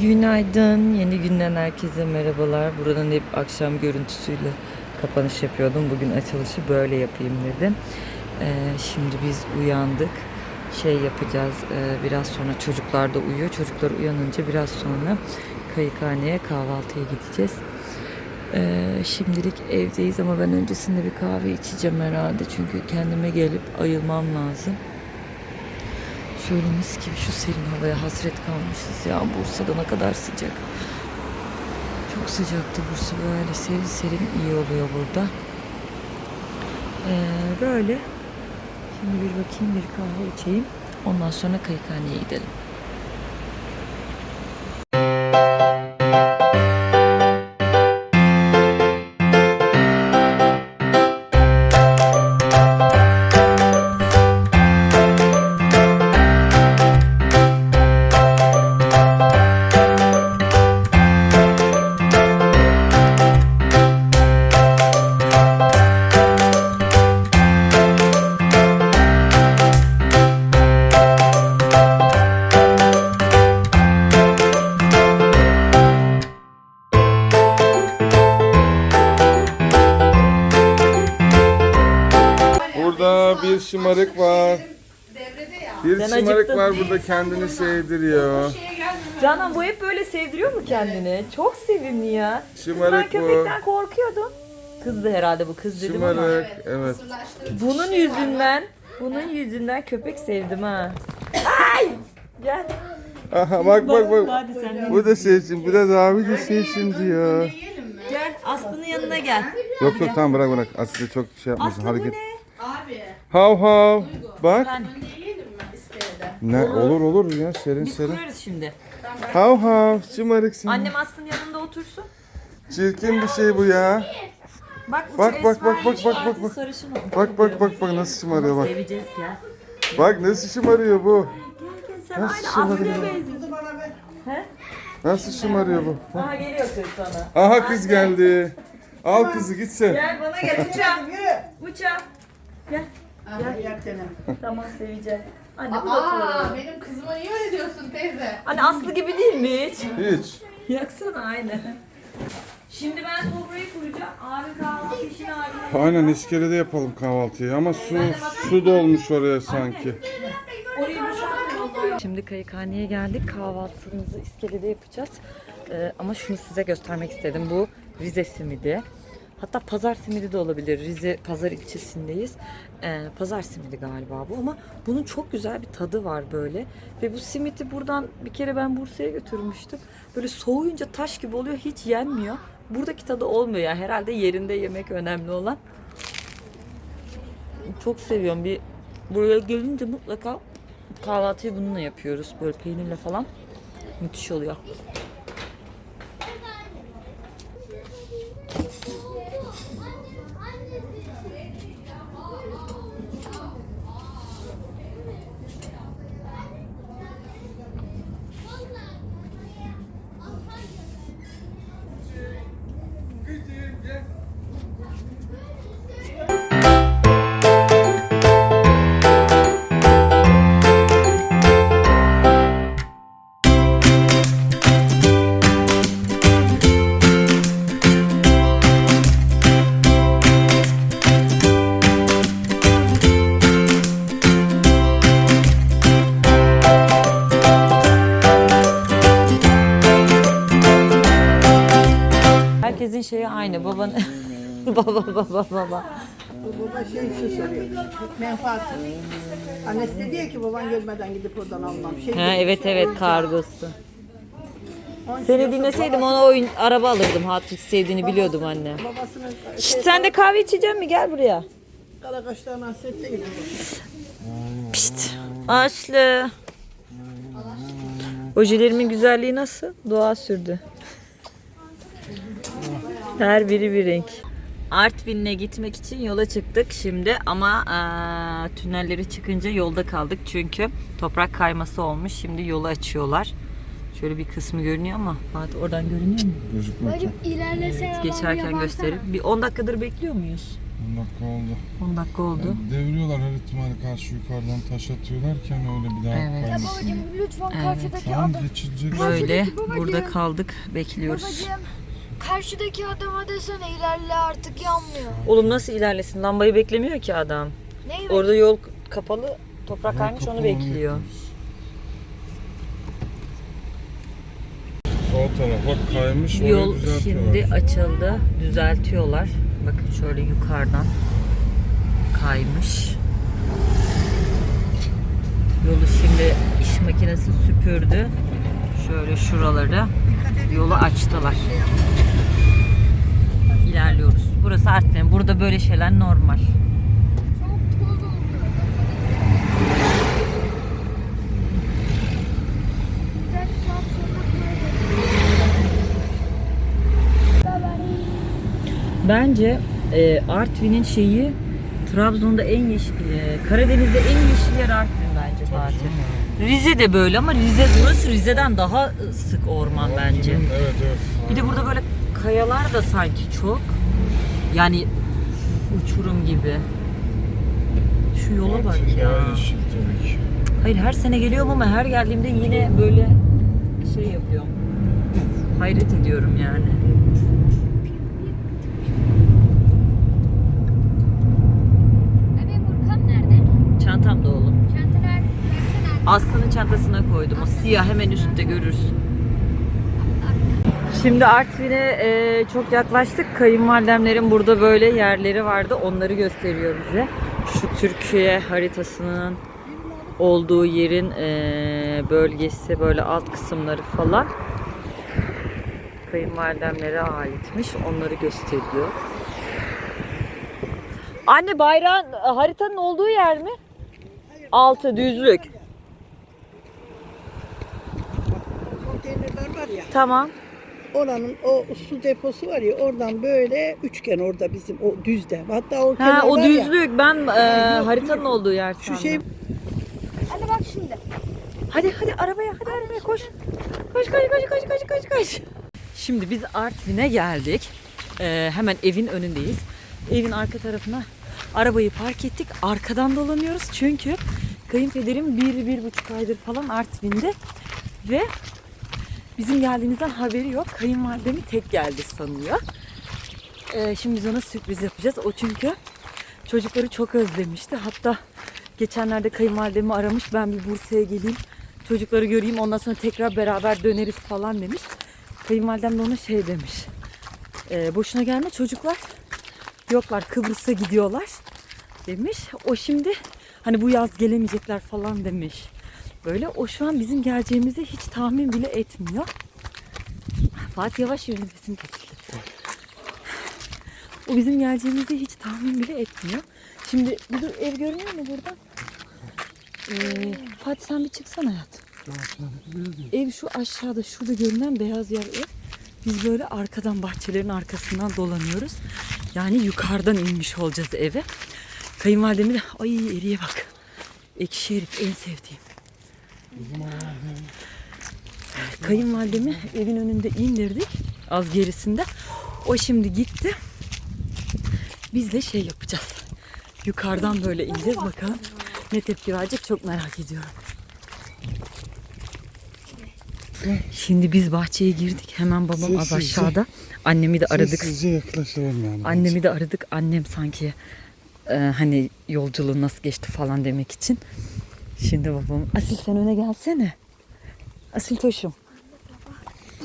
Günaydın. Yeni günden herkese merhabalar. Buradan hep akşam görüntüsüyle kapanış yapıyordum. Bugün açılışı böyle yapayım dedim. Ee, şimdi biz uyandık. Şey yapacağız. e, biraz sonra çocuklar da uyuyor. Çocuklar uyanınca biraz sonra kayıkhaneye kahvaltıya gideceğiz. Ee, şimdilik evdeyiz ama ben öncesinde bir kahve içeceğim herhalde. Çünkü kendime gelip ayılmam lazım. Şöyle mis gibi şu serin havaya hasret kalmışız ya. Bursa'da ne kadar sıcak. Çok sıcaktı Bursa böyle serin serin iyi oluyor burada. Ee, böyle. Şimdi bir bakayım bir kahve içeyim. Ondan sonra kayıkhaneye gidelim. Şımarık var. Bir Sen şımarık acıktın. var burada kendini sevdiriyor. Canan bu hep böyle sevdiriyor mu kendini? Çok sevimli ya. Şımarık ben bu. köpekten korkuyordum. Kızdı herhalde bu kız dedim ama. Şımarık evet. Bunun yüzünden, bunun yüzünden köpek sevdim ha. Ay! Gel. Aha bak bak bak. Hadi sen de. Bu da şey için biraz abi de şey için diyor. Gel Aslı'nın yanına gel. Yok yok tamam bırak bırak. Aslında çok şey yapmasın Aslı hareket. bu ne? Abi Hav hav. Bak. Ne olur olur ya serin biz serin. kurarız şimdi. Hav hav şımarık sen. Annem Aslı'nın yanında otursun. Çirkin bir şey bu ya. Bak bu Bak, bak, bak, bak, bak, bak. sarışın oldu. Bak bak bak bak nasıl şımarıyor bak. Seveceğiz gel. Bak nasıl şımarıyor bu. Gel gel sen Nasıl aynı şımarıyor? Aslı'ya benziyorsun. He? Nasıl şımarıyor bu. Aha geliyor kız sana. Aha kız geldi. Al kızı gitsin. Gel bana gel uçağım. Uçağım. Gel. Abi yak denem. Tamam seveceğim. Anne bu da Aa benim kızıma niye öyle diyorsun teyze? Anne Aslı gibi değil mi hiç? Hiç. Yaksana aynı. Şimdi ben sofrayı kuracağım. Abi kahvaltı işini abine. Aynen iskelede yapalım kahvaltıyı ama su su dolmuş oraya sanki. Orayı boşaltın. Şimdi kayıkhaneye geldik. Kahvaltımızı iskelede yapacağız. Ee, ama şunu size göstermek istedim. Bu Rize simidi. Hatta pazar simidi de olabilir. Rize pazar ilçesindeyiz. Ee, pazar simidi galiba bu ama bunun çok güzel bir tadı var böyle. Ve bu simidi buradan bir kere ben Bursa'ya götürmüştüm. Böyle soğuyunca taş gibi oluyor. Hiç yenmiyor. Buradaki tadı olmuyor. Yani herhalde yerinde yemek önemli olan. Çok seviyorum. Bir buraya gelince mutlaka kahvaltıyı bununla yapıyoruz. Böyle peynirle falan. Müthiş oluyor. Herkesin şeyi aynı. Baban baba baba baba. Baba şey şey soruyor. Menfaat. Annesi de diyor ki baban gelmeden gidip oradan almam. Şey Ha, evet evet kargosu. Onun için Seni yoksa dinleseydim ona oyun araba alırdım. Hat hiç sevdiğini biliyordum anne. Babasının Şşt, sen de kahve içecek mi? Gel buraya. kara kaşlarını hasretle gidiyor. Pişt. Aslı. Ojelerimin güzelliği nasıl? Doğa sürdü. Her biri bir renk. Artvin'e gitmek için yola çıktık şimdi ama eee, tünelleri çıkınca yolda kaldık çünkü toprak kayması olmuş. Şimdi yolu açıyorlar. Şöyle bir kısmı görünüyor ama Fatih oradan görünüyor mu? Gözükmüyor ki. İlerlesene. Geçerken gösterip bir 10 dakikadır bekliyor muyuz? 10 dakika oldu. 10 dakika oldu. Yani devriyorlar her ihtimali karşı yukarıdan taş atıyorlarken öyle bir daha Evet. kaymasın. Babacığım lütfen Evet. karşıdaki Tamam adam. geçilecek. Böyle burada kaldık bekliyoruz. Babacığım karşıdaki adama desene ilerle artık yanmıyor. Oğlum nasıl ilerlesin? Lambayı beklemiyor ki adam. Neyi Orada yol kapalı, toprak kaymış onu bekliyor. Sol tarafa kaymış Yol düzeltiyorlar. şimdi açıldı, düzeltiyorlar. Bakın şöyle yukarıdan kaymış. Yolu şimdi iş makinesi süpürdü. Şöyle şuraları yolu açtılar. İlerliyoruz. Burası Artvin. Burada böyle şeyler normal. Bence e, Artvin'in şeyi Trabzon'da en yeşil, e, Karadeniz'de en yeşil yer Artvin bence Fatih. Rize de böyle ama Rize burası Rize'den daha sık orman bence. Evet evet. Bir de burada böyle kayalar da sanki çok. Yani uçurum gibi. Şu yola bak ya. ki. Hayır her sene geliyorum ama her geldiğimde yine böyle şey yapıyorum. Hayret ediyorum yani. Nerede? Çantamda oğlum. Çanta nerede? Çanta nerede? Aslı'nın çantasına koydum. O siyah hemen üstte görürsün. Şimdi Artvin'e e, çok yaklaştık. Kayınvalidemlerin burada böyle yerleri vardı. Onları gösteriyor bize. Şu Türkiye haritasının olduğu yerin e, bölgesi böyle alt kısımları falan. Kayınvalidemlere aitmiş. Onları gösteriyor. Anne bayrağın haritanın olduğu yer mi? Altı düzlük. Konteynerler var ya. Tamam. Oranın o su deposu var ya oradan böyle üçgen orada bizim o düzde. Hatta o Ha o var ya, düzlük. Ben e, haritanın yok. olduğu yer Şu şey Hadi bak şimdi. Hadi hadi arabaya hadi arabaya koş. Koş koş koş koş koş koş koş. Şimdi biz Artvin'e geldik. Ee, hemen evin önündeyiz. Evin arka tarafına arabayı park ettik. Arkadan dolanıyoruz çünkü kayınpederim bir, bir buçuk aydır falan Artvin'de ve bizim geldiğimizden haberi yok. Kayınvalidemi tek geldi sanıyor. Ee, şimdi biz ona sürpriz yapacağız. O çünkü çocukları çok özlemişti. Hatta geçenlerde kayınvalidemi aramış. Ben bir Bursa'ya geleyim. Çocukları göreyim. Ondan sonra tekrar beraber döneriz falan demiş. Kayınvalidem de ona şey demiş. "Ee, boşuna gelme çocuklar. Yoklar Kıbrıs'a gidiyorlar demiş. O şimdi hani bu yaz gelemeyecekler falan demiş. Böyle o şu an bizim geleceğimizi hiç tahmin bile etmiyor. Fatih yavaş yürü nefesim kesildi. O bizim geleceğimizi hiç tahmin bile etmiyor. Şimdi dur ev görünüyor mu buradan? Ee, Fatih sen bir çıksana hayat. Ev şu aşağıda şurada görünen beyaz yer ev. Biz böyle arkadan bahçelerin arkasından dolanıyoruz. Yani yukarıdan inmiş olacağız eve. Kayınvalidemi de ay eriye bak. Ekşi erik en sevdiğim. Kayınvalidemi evin önünde indirdik. Az gerisinde. O şimdi gitti. Biz de şey yapacağız. Yukarıdan böyle ineceğiz bakalım. Ne tepki verecek çok merak ediyorum. Şimdi biz bahçeye girdik. Hemen babam az aşağıda. Annemi de aradık. Sessizce yaklaşalım yani. Annemi de aradık. Annem sanki e, hani yolculuğu nasıl geçti falan demek için. Şimdi babam Asil sen öne gelsene. Asil toşum.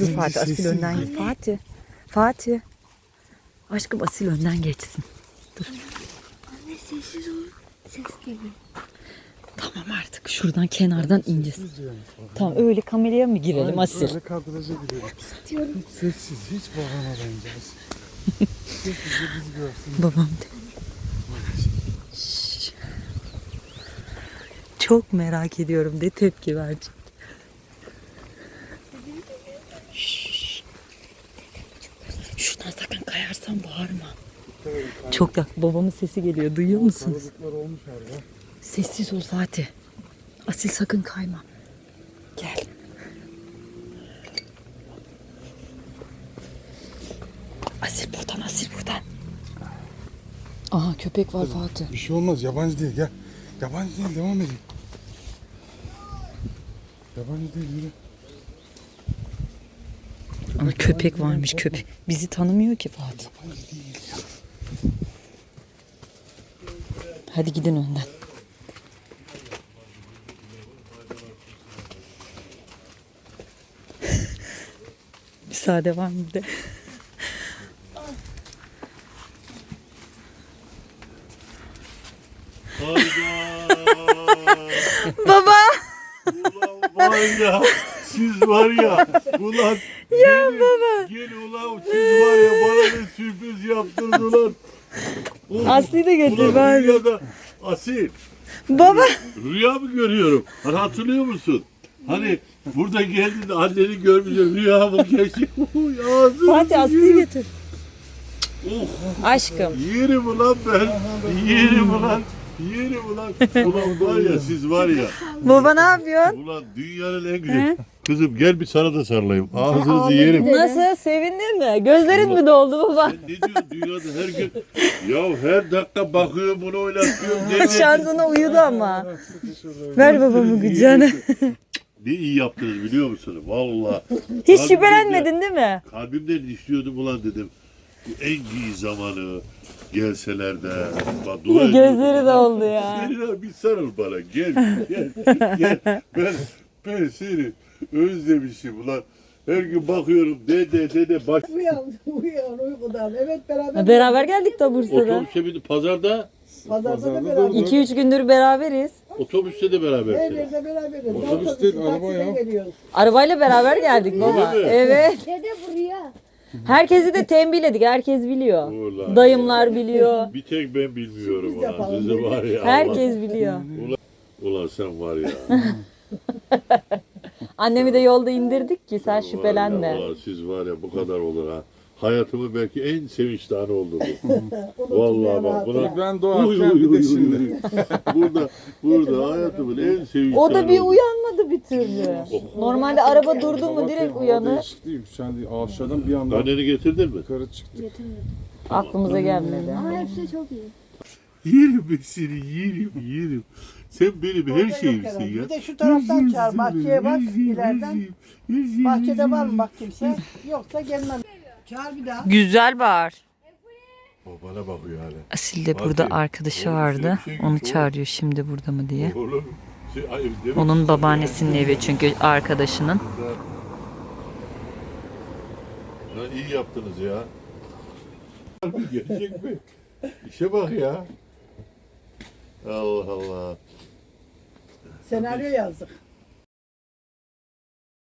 Dur Fatih Asil önden git. Fatih. Fatih. Aşkım Asil önden geçsin. Anne sessiz ol. Ses geliyor. Tamam artık şuradan kenardan ineceğiz. Tamam öyle kameraya mı girelim Asil? Böyle kadraja gidelim. İstiyorum. Sessiz hiç bağlamadan ineceğiz. Sessizce bizi görsün. Babam de. Çok merak ediyorum de tepki verecek. Şşş. Şuradan sakın kayarsan bağırma. Çok da babamın sesi geliyor duyuyor musunuz? Kalabalıklar olmuş herhalde. Sessiz ol Fatih. Asil sakın kayma. Gel. Asil buradan, Asil buradan. Aha köpek var Fatih. Bir şey olmaz yabancı değil gel. Yabancı değil devam edin. Yabancı değil yürü. Ama köpek varmış köpek. Bizi tanımıyor ki Fatih. Hadi gidin önden. Müsaade var mı bir de? Baba. Ulan ya, siz var ya, ulan ya baba. Gel ulan siz var ya bana ne sürpriz yaptınız ulan. Oğlum, Aslı'yı da getir ulan bari. rüyada Asil, Baba. rüya mı görüyorum? Hani hatırlıyor musun? Hani burada geldin anneni görmüşsün rüya mı geçti? Ağzını Fatih Aslı'yı getir. Oh, Aşkım. yerim ulan ben, yerim ulan. Yerim ulan. Ulan var ya siz var ya. Baba ne yapıyorsun? Ulan dünyanın en güzel. Kızım gel bir sana da sarılayım. Ağzınızı yerim. Nasıl? Sevindin mi? Gözlerin mi doldu baba? Sen ne diyorsun dünyada her gün? Ya her dakika bakıyorum bunu oynatıyorum. Ne, Şansına uyudu ama. Ver babamı kucağına. ne iyi yaptınız biliyor musunuz? Valla. Hiç şüphelenmedin değil mi? Kalbimden istiyordum ulan dedim. Bu en iyi zamanı gelseler de. Bak, dua. Gözleri doldu ya. Gel ya bir sarıl bana gel gel gel. Ben, ben seni özlemişim ulan. Her gün bakıyorum dede dede baş... Uyan, uyan uykudan. Evet beraber. Beraber geldik de Bursa'da. Otobüse bindik pazarda. Pazarda da beraber. durduk. 2-3 gündür beraberiz. Otobüste de Her beraber. yerde beraberiz. Otobüs değil, araba ya. geliyoruz. Arabayla beraber geldik baba. mi? Evet. Dede buraya. Herkesi de tembihledik. Herkes biliyor. Ulan. Dayımlar biliyor. Bir tek ben bilmiyorum Sürpriz ulan. yapalım Sizi dedik. var ya. Herkes biliyor. Ulan, ulan sen var ya. Annemi de yolda indirdik ki sen Var şüphelenme. ya, Ulan siz var ya bu kadar olur ha. Hayatımın belki en sevinçli anı oldu bu. Vallahi bak buna Ben doğarken bir de şimdi. burada burada hayatımın en sevinçli O da anı bir oldu. uyanmadı bir türlü. Normalde araba durdu mu direkt uyanır. Değişik değil. Sen de aşağıdan bir anda Anneni getirdin mi? yukarı çıktı. Aklımıza gelmedi. Ama hepsi çok iyi. Yerim ben seni yerim yerim. Sen benim her şeyimsin ya. Bir de şu taraftan çağır. Bahçeye bak ileriden. Bahçede var mı bak kimse? Yoksa gelmem. Çağır bir daha. Güzel bağır. O bana bakıyor hala. Asil de burada Fatih, arkadaşı oğlum vardı. şey Onu oğlum. çağırıyor şimdi burada mı diye. Oğlum. Şey, ay, Onun babaannesinin evi çünkü arkadaşının. Lan iyi yaptınız ya. Gelecek mi? İşe bak ya. Allah Allah. Senaryo yazdık.